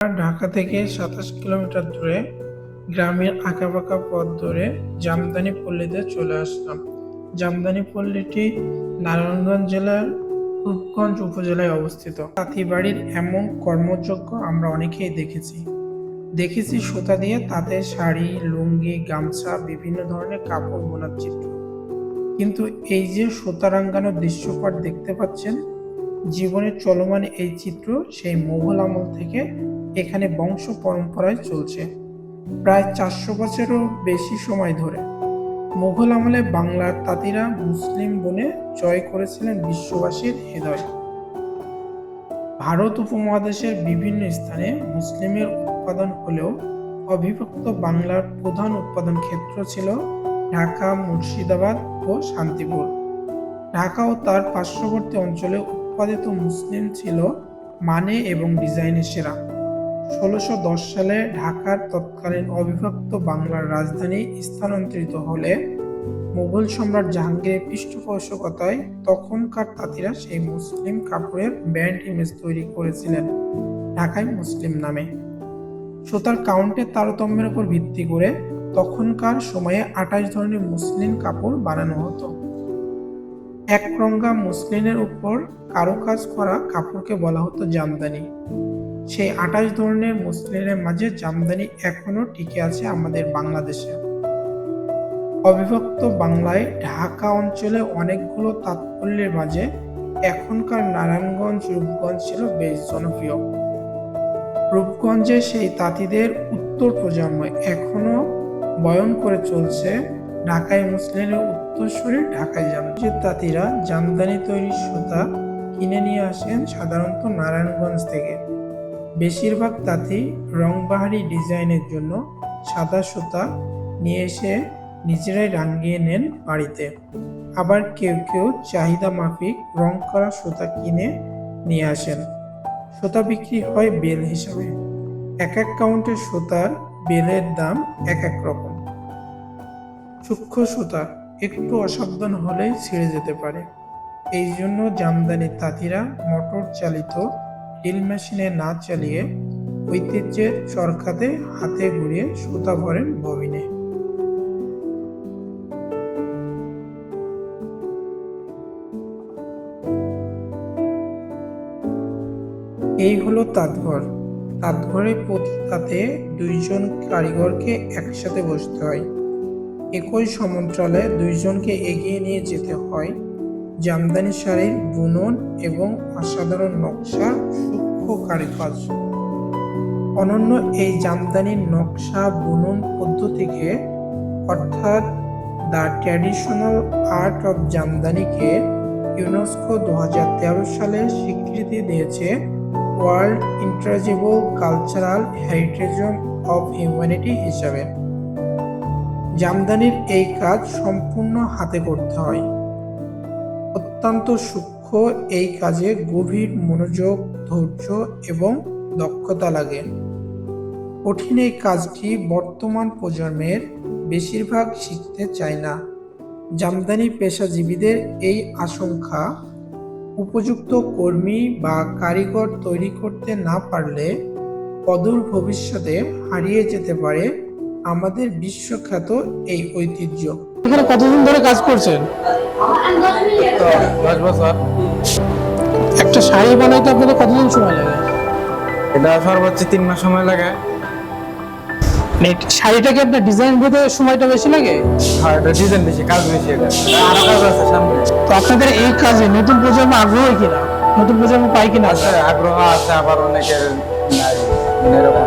ঢাকা থেকে সাতাশ কিলোমিটার দূরে গ্রামের আঁকাবাঁকা পথ ধরে জামদানি পল্লীতে চলে আসলাম। জামদানি পল্লীটি নারায়ণগঞ্জ জেলার রূপগঞ্জ উপজেলায় অবস্থিত। তাঁতিবাড়ির এমন কর্মযজ্ঞ আমরা অনেকেই দেখেছি। দেখেছি সুতা দিয়ে তাতে শাড়ি লুঙ্গি গামছা বিভিন্ন ধরনের কাপড় বোনার চিত্র কিন্তু এই যে সুতা রাঙ্গানোর দৃশ্যপট দেখতে পাচ্ছেন জীবনের চলমান এই চিত্র সেই মোগল আমল থেকে এখানে বংশ পরম্পরায় চলছে। প্রায় চারশো বছরেরও বেশি সময় ধরে মোগল আমলে বাংলার তাঁতিরা মুসলিম বনে জয় করেছিলেন বিশ্ববাসীর হৃদয়। ভারত উপমহাদেশের বিভিন্ন স্থানে মুসলিমের উৎপাদন হলেও অবিভক্ত বাংলার প্রধান উৎপাদন ক্ষেত্র ছিল ঢাকা, মুর্শিদাবাদ ও শান্তিপুর। ঢাকা ও তার পার্শ্ববর্তী অঞ্চলে উৎপাদিত মুসলিম ছিল মানে এবং ডিজাইনে সেরা। ষোলোশো সালে ঢাকার তৎকালীন অবিভক্ত বাংলার রাজধানী স্থানান্তরিত হলে মুঘল সম্রাট জাহাঙ্গীরের পৃষ্ঠপোষকতায় তখনকার তাঁতিরা সেই মুসলিম কাপড়ের ব্যান্ড ইমেজ তৈরি করেছিলেন ঢাকায় মুসলিম নামে। সুতার কাউন্টের তারতম্যের উপর ভিত্তি করে তখনকার সময়ে আঠাশ ধরনের মুসলিম কাপড় বানানো হতো। একরঙ্গা মুসলিনের উপর কারুকাজ করা কাপড়কে বলা হতো জামদানি। সেই আঠাশ ধরনের মুসলিনের মাঝে জামদানি এখনও টিকে আছে আমাদের বাংলাদেশে। অবিভক্ত বাংলায় ঢাকা অঞ্চলে অনেকগুলো তাৎপর্যের মাঝে এখনকার নারায়ণগঞ্জ, রূপগঞ্জ ছিল বেশ জনপ্রিয়। রূপগঞ্জে সেই তাঁতিদের উত্তর প্রজন্ম এখনও বয়ন করে চলছে ঢাকায় মুসলিমের উত্তরসূরি ঢাকায় যে তাঁতিরা জামদানি তৈরি সুতা কিনে নিয়ে আসেন সাধারণত নারায়ণগঞ্জ থেকে। বেশিরভাগ তাঁতি রংবাহারি ডিজাইনের জন্য সাদা সুতা নিয়ে এসে নিজেরাই রাঙিয়ে নেন বাড়িতে। আবার কেউ কেউ চাহিদা মাফিক রং করা সুতা কিনে নিয়ে আসেন। সুতা বিক্রি হয় বেল হিসাবে। এক এক কাউন্টের সুতার বেলের দাম এক এক রকম। সূক্ষ্ম সুতা একটু অসাবধান হলেই ছিঁড়ে যেতে পারে। এই জন্য জামদানি তাঁতিরা মোটর চালিত ড্রিল মেশিনে না চালিয়ে ঐতিহ্যের চরকাতে হাতে ঘুরিয়ে সুতা ভরেন ববিনে। এই হলো তাঁতঘর। তাঁতঘরে প্রতি তাতে দুইজন কারিগরকে একসাথে বসতে হয়। একই সমান্তরালে দুইজনকে এগিয়ে নিয়ে যেতে হয়। জামদানি শাড়ির বুনন এবং অসাধারণ নকশার সূক্ষ্ম কারুকাজ অনন্য এই জামদানির নকশা, বুনন পদ্ধতিকে অর্থাৎ দ্য ট্র্যাডিশনাল আর্ট অফ জামদানিকে ইউনেস্কো দু হাজার তেরো সালে স্বীকৃতি দিয়েছে world intangible cultural heritage of humanity হিসাবে। জামদানির এই কাজ সম্পূর্ণ হাতে করতে হয়। অত্যন্ত সূক্ষ্ম এই কাজে গভীর মনোযোগ, ধৈর্য এবং দক্ষতা লাগে। কঠিন এই কাজটি বর্তমান প্রজন্মের বেশিরভাগ শিখতে চায় না। জামদানি পেশাজীবীদের এই আশঙ্কা উপযুক্ত কর্মী বা কারিগর তৈরি করতে না পারলে অদূর ভবিষ্যতে হারিয়ে যেতে পারে আমাদের বিশ্বখ্যাত এই ঐতিহ্য। এখানে কতদিন ধরে কাজ করছেন? একটা শাড়ি বানাইতে আপনাদের কতদিন সময় লাগে? এটা সর্বোচ্চ তিন মাস সময় লাগে। মানে শাড়িটাকে আপনার ডিজাইন ভেদে সময়টা বেশি লাগে? এটা ডিজাইন বেশি কাজ বেশি এটা। আরও কাজ আছে সামনে। তো আপনাদের এই কাজে নতুন প্রজন্ম আগ্রহী কিনা? নতুন প্রজন্ম পাই কিনা? আছে আগ্রহ আছে আবার অনেকের নাই। মানে এরকম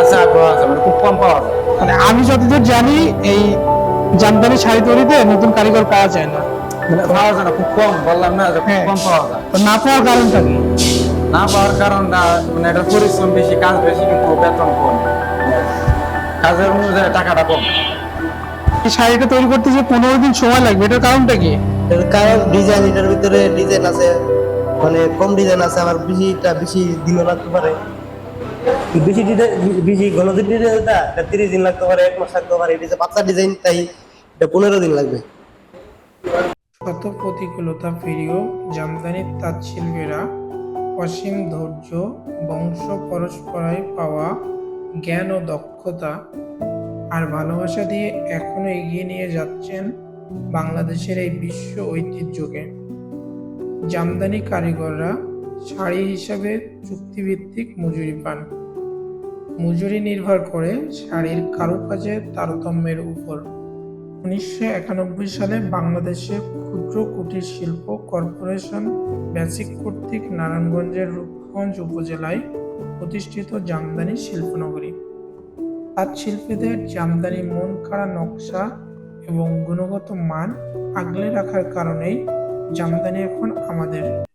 আছে আগ্রহ আছে মানে খুব কম পাওয়া যায়। মানে আমি যতদূর জানি এই জামদানি শাড়ি তৈরিতে নতুন কারিগর পাওয়া যায় না। মানে পাওয়া যায় না খুব কম বললাম না খুব হ্যাঁ। কম পাওয়া যায়। না পাওয়ার কারণটা কি? না পাওয়ার কারণটা মানে এটা পরিশ্রম বেশি কাজ বেশি কিন্তু বেতন কম। কাজের অনুযায়ী টাকাটা কম। এই শাড়িটা তৈরি করতে যে পনেরো দিন সময় লাগবে এটার কারণটা কি? এর কারণ ডিজাইন এটার ভিতরে ডিজাইন আছে মানে কম ডিজাইন আছে আবার বেশিটা বেশি দিনও লাগতে পারে। বেশি ডিজাইন বেশি ঘন ডিজাইন তিরিশ দিন লাগতে পারে এক মাস লাগতে পারে এটা যে পাতলা ডিজাইন তাই এটা পনেরো দিন লাগবে। শত প্রতিকূলতা পেরিয়েও জামদানির তাঁত শিল্পীরা অসীম ধৈর্য, বংশ পরস্পরায় পাওয়া জ্ঞান ও দক্ষতা আর ভালোবাসা দিয়ে এখনও এগিয়ে নিয়ে যাচ্ছেন বাংলাদেশের এই বিশ্ব ঐতিহ্যকে। জামদানি কারিগররা শাড়ি হিসাবে চুক্তিভিত্তিক মজুরি পান। মজুরি নির্ভর করে শাড়ির কারুকাজের তারতম্যের উপর। উনিশশো একানব্বই সালে বাংলাদেশে ক্ষুদ্র কুটির শিল্প কর্পোরেশন বেসিক কর্তৃক নারায়ণগঞ্জের রূপগঞ্জ উপজেলায় প্রতিষ্ঠিত জামদানি শিল্পনগরী। তাঁত শিল্পীদের জামদানি মন কাড়া নকশা এবং গুণগত মান আগলে রাখার কারণেই জামদানি এখন আমাদের।